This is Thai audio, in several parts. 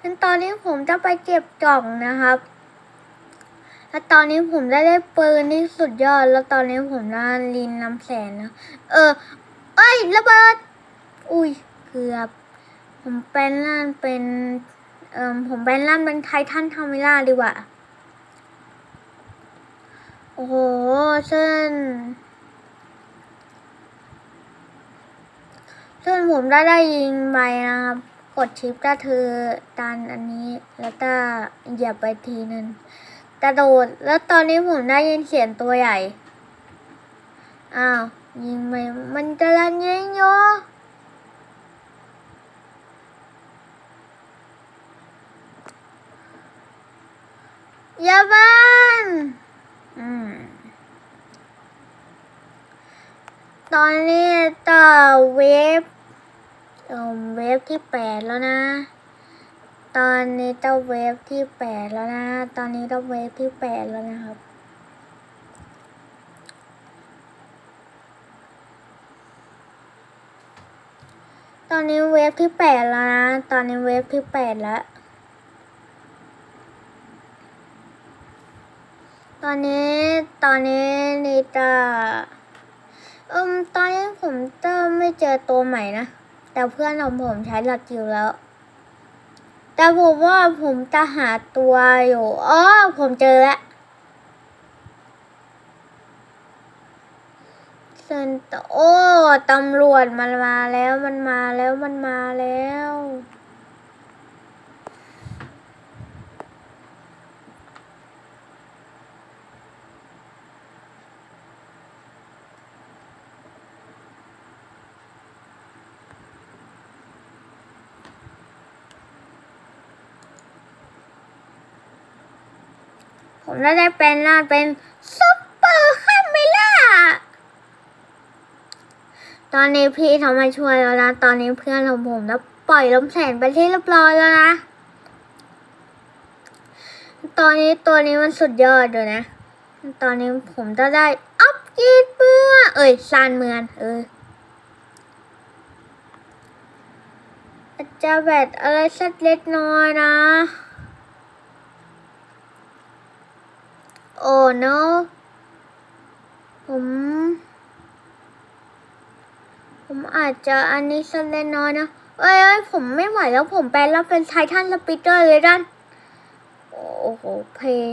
งั้นตอนนี้ผมจะไปเก็บกล่องนะครับ แล้วตอนนี้ผมได้ได้ปืนที่สุดยอด แล้วตอนนี้ผมน่าลินน้ำแสนนะ เออ เอ้ยระเบิด อุ้ยเกือบ ผมเป็นร่างเป็น เออผมเป็นร่างเป็นไททันทามิล่าดีกว่า โอ้โหเส้น เส้นผมได้ได้ยิงไปนะครับ กดชิปก็คือดันอันนี้ แล้วก็เหยียบไปทีนึงกระโดด แล้วตอนนี้ผมได้ยินเสียงตัวใหญ่ อ้าว ยิงไปมันกำลังยิงอยู่อย่าบ้านอืม ตอนนี้ต่อเวฟเวฟที่แปดแล้วนะ ตอนนี้ต่อเวฟที่แปดแล้วนะ ตอนนี้ต่อเวฟที่แปดแล้วนะครับตอนนี้เวฟที่แปดแล้วนะ ตอนนี้เวฟที่แปดแล้ว ตอนนี้ ตอนนี้นิตา เอืมตอนนี้ผมจะไม่เจอตัวใหม่นะ แต่เพื่อนของผมใช้หลักจิวแล้ว แต่ผมว่าผมจะหาตัวอยู่ อ๋อ ผมเจอแล้วเซนตโอ้ตำรวจมันมาแล้วมันมาแล้วมันมาแล้ว ผมน่าได้เป็นน่าเป็นซุปเปอร์คาเมล่า ตอนนี้พี่ทำมาช่วยแล้วนะ ตอนนี้เพื่อนของผมแล้วปล่อยลมแสนไปที่เรียบร้อยแล้วนะ ตอนนี้ตัวนี้มันสุดยอดเลยนะ ตอนนี้ผมจะได้อัพกีดเมื่อ เอ้ยซานเมืองเออจะแบบอะไรสักเล็กน้อยนะ โอ้ no ผม ผมอาจจะอันนี้สักเล็กน้อยนะ เอ้ยเอ้ยผมไม่ไหวแล้วผมแปลแล้วเป็นไททันสปิเตอร์เลยด้านโอ้โห เพลง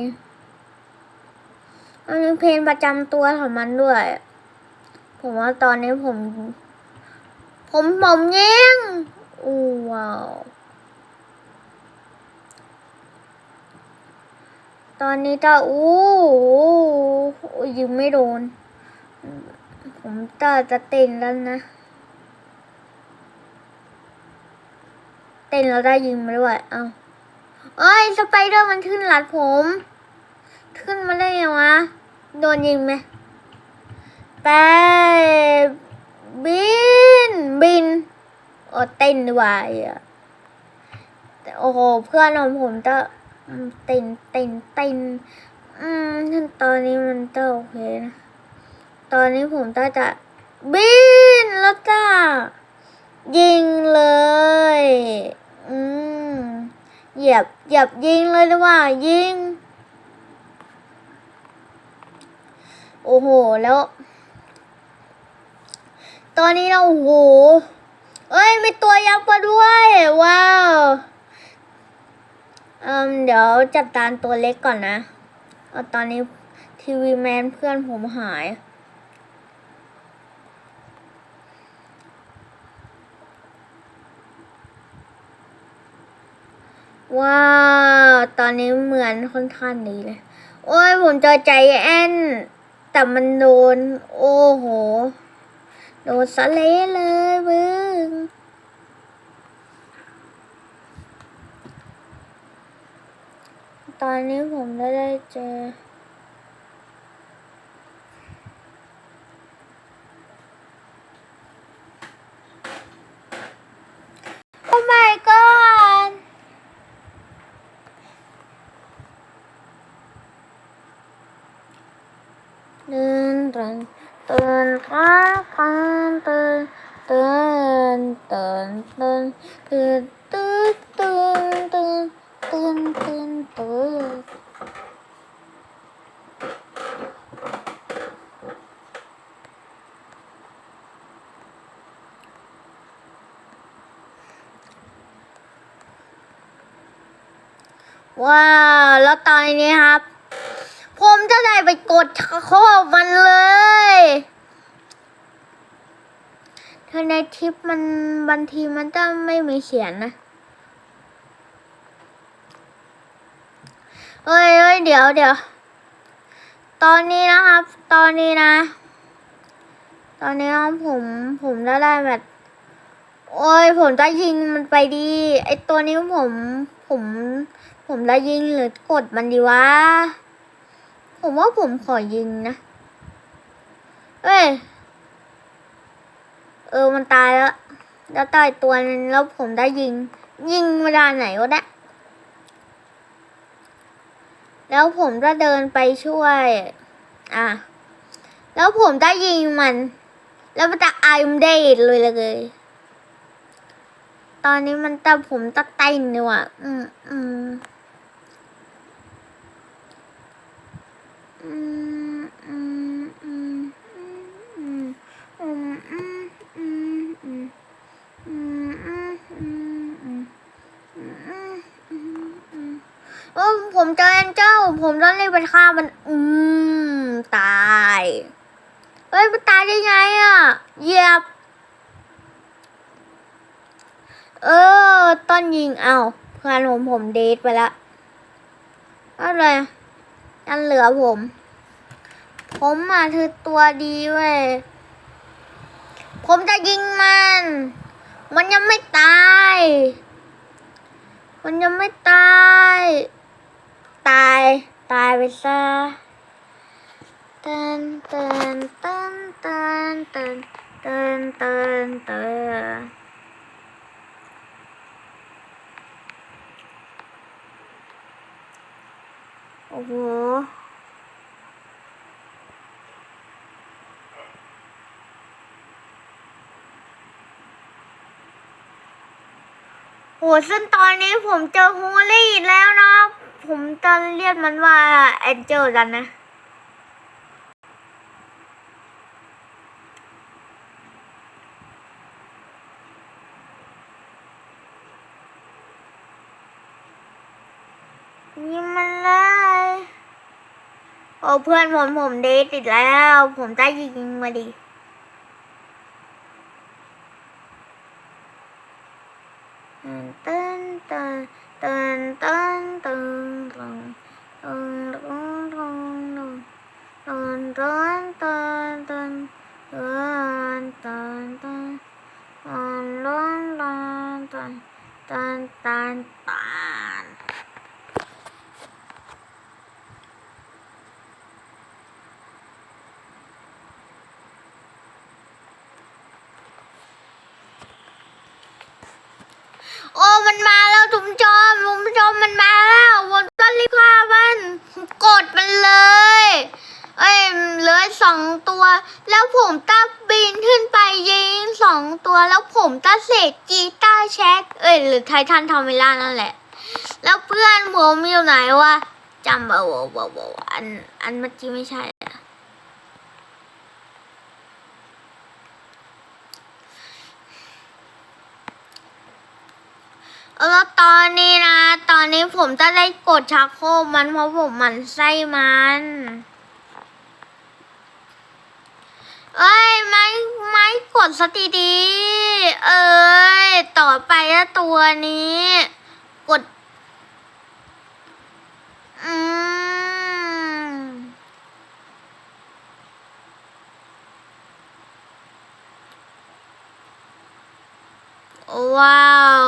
มันมีเพลงประจำตัวของมันด้วย ผมว่าตอนนี้ผม ผมผมยิงอู้ว้าว ตอนนี้จะอู้ยิงไม่โดน ผมจะจะเต้นแล้วนะ เต้นแล้วได้ยิงมาด้วยเอาเอ้ยสไปเดอร์มันขึ้นหลัดผม ขึ้นมาได้ยังวะ โดนยิงไหมไปบินบินโอ้เต้นดีกว่าอะโอ้โหเพื่อนของผมจะ เต้นเต้นเต้นอืมตอนนี้มันก็โอเคนะ ตอนนี้ผมก็จะบินแล้วจ้า ยิงเลย อืมเหยียบเหยียบยิงเลยดีกว่า ยิง โอ้โห แล้ว ตอนนี้เราโอ้โหเอ้ย มีตัวยักษ์มาด้วย ว้าว เอืมเดี๋ยวจัดการตัวเล็กก่อนนะเอาตอนนี้ทีวีแมนเพื่อนผมหาย ว้าว ตอนนี้เหมือนค่อนข้างดีเลย โอ้ย ผมเจอใจแอนแต่มันโดน โอ้โห โดนสะเละเลยมึง ตอนนี้ผมก็ได้เจอ โอ้ my god ตื่นตื่นตื่นครับตื่นตื่นตื่นตื่นตื่นตื่น ว้าวแล้วตอนนี้ครับ ผมจะได้ไปกดชอบมันเลยเธอในทริปมันบางทีมันจะไม่มีเขียนนะเฮ้ยเฮ้ยเดี๋ยวเดี๋ยวตอนนี้นะครับ ตอนนี้นะ ตอนนี้ผมผมได้ได้แบบโอ้ยผมจะยิงมันไปดี ไอตัวนี้ผมผม ผมจะยิงหรือกดมันดีวะ ผมว่าผมขอยิงนะ เอ้ย เออมันตายแล้ว แล้วตายตัวนึงแล้วผมได้ยิง ยิงเวลาไหนวะเนี่ยแล้วผมก็เดินไปช่วย อะ แล้วผมได้ยิงมัน แล้วมันจะไอมเดทเลยเลย ตอนนี้มันแต่ผมตะเต้นเลยว่ะ อืมอืม ผมเจอแองเจ้า ผมต้องรีบไปฆ่ามัน อืม ตาย เฮ้ย มันตายได้ไงอะเหยียบ เออ ต้นยิงเอาเพื่อนผมผมเดทไปละอะไรอันเหลือผม ผมอะคือตัวดีเว้ย ผมจะยิงมัน มันยังไม่ตาย มันยังไม่ตาย ตาย ตายไปซะเตือนเตือนเตือนเตือนเตือนเตือนเตือนตือนโอ้โหโหซึ่งตอนนี้ผมเจอฮูลี่แล้วนะ ผมจะเรียกมันว่าแอนเจลกันนะ ยิงมันเลย โอ้เพื่อนผมผมเดทติดแล้ว ผมจะยิงมาดิ มันมาแล้วทุกผู้ชมทุกผู้ชมมันมาแล้วผมต้องรีบฆ่ามันกดมันเลย เอ้ยเหลือสองตัว แล้วผมตั้งบินขึ้นไปยิงสองตัวแล้วผมตั้งเศษกีตาร์แช็คเอ้ยหรือไททันทอมิล่านั่นแหละ แล้วเพื่อนผมอยู่ไหนวะจำเอาเอาเอาเอาอันอันเมื่อกี้ไม่ใช่อะ แล้วตอนนี้นะ ตอนนี้ผมจะได้กดชักโครกมันเพราะผมมันไส้มันเอ้ยไม่ไม่กดสติดีเอ้ยต่อไปตัวนี้ กด อืมว้าว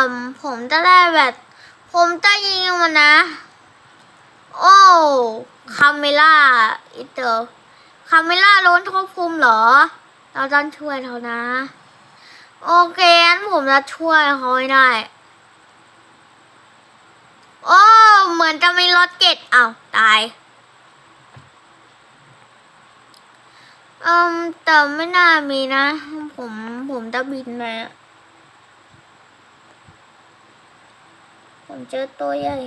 อ่อผมจะได้แบบผมจะยิงมันนะ โอ้คาเมล่าอิเตอร์คาเมล่าโดนควบคุมเหรอ เราต้องช่วยเขานะ โอเคงั้นผมจะช่วยเขาให้ได้ โอ้ เหมือนจะมีรถเก็ตอ้าตายเอืมแต่ไม่น่ามีนะ ผมผมจะบินมา ผมเจอตัวใหญ่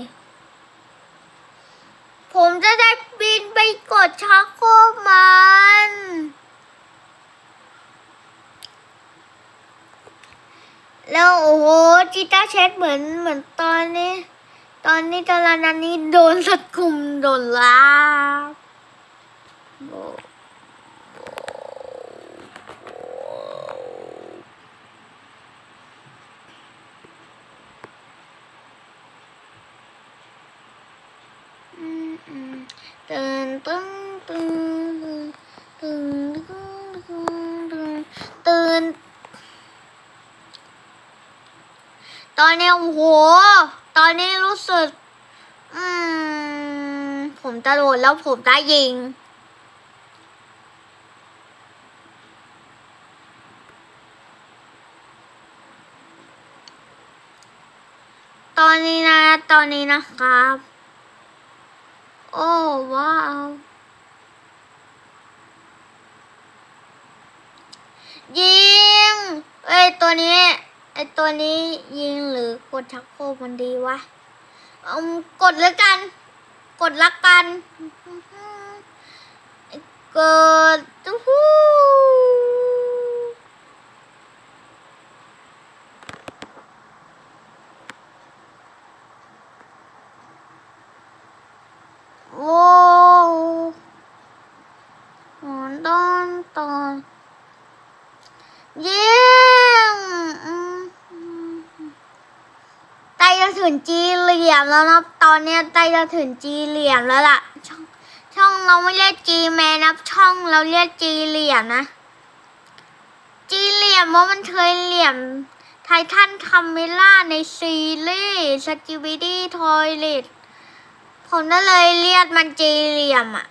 ผมจะได้บินไปกดชักโครกมันแล้วโอ้โหจิต้าเช็ดเหมือนเหมือนตอนนี้ ตอนนี้ตอนนั้นนี้โดนสัตว์กลุ่มโดนลาบโบโบอืมอืม ตื่นตึ้งตื่นตื่นตื่นตื่นตื่นตื่นตอนนี้โอ้โห ตอนนี้รู้สึก อืม ผมจะโดดแล้วผมจะยิงตอนนี้นะ ตอนนี้นะครับ โอ้ว้าวยิงเอ้ตัวนี้ไอตัวนี้ยิงหรือกดชักโครกมันดีวะเอากดแล้วกัน กดละกันกดตู้ฮู้โว้วหอนตอนตอนยิงอืมอืมใกล้ จะถึงจีเหลี่ยมแล้วนะตอนเนี้ยใกล้จะถึงจีเหลี่ยมแล้วล่ะ ช่องช่องเราไม่เรียกจีแมนนะช่องเราเรียกจีเหลี่ยมนะ จีเหลี่ยมเพราะมันเคยเหลี่ยมไททันคาเมล่าในซีรีส์สกิบิดี้ทอยเลตผมก็เลยเรียกมันจีเหลี่ยมอะ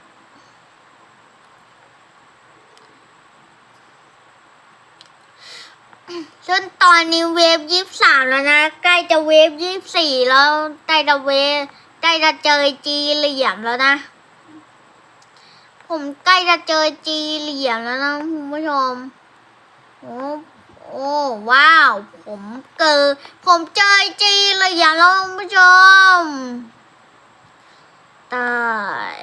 จนตอนนี้เวฟยี่สามแล้วนะ ใกล้จะเวฟยี่สี่แล้วใกล้จะเวฟใกล้จะเจอจีเหลี่ยมแล้วนะ ผมใกล้จะเจอจีเหลี่ยมแล้วนะคุณผู้ชมโอ้โอ้ว้าว ผมเกิดผมเจอจีเหลี่ยมแล้วคุณผู้ชมตาย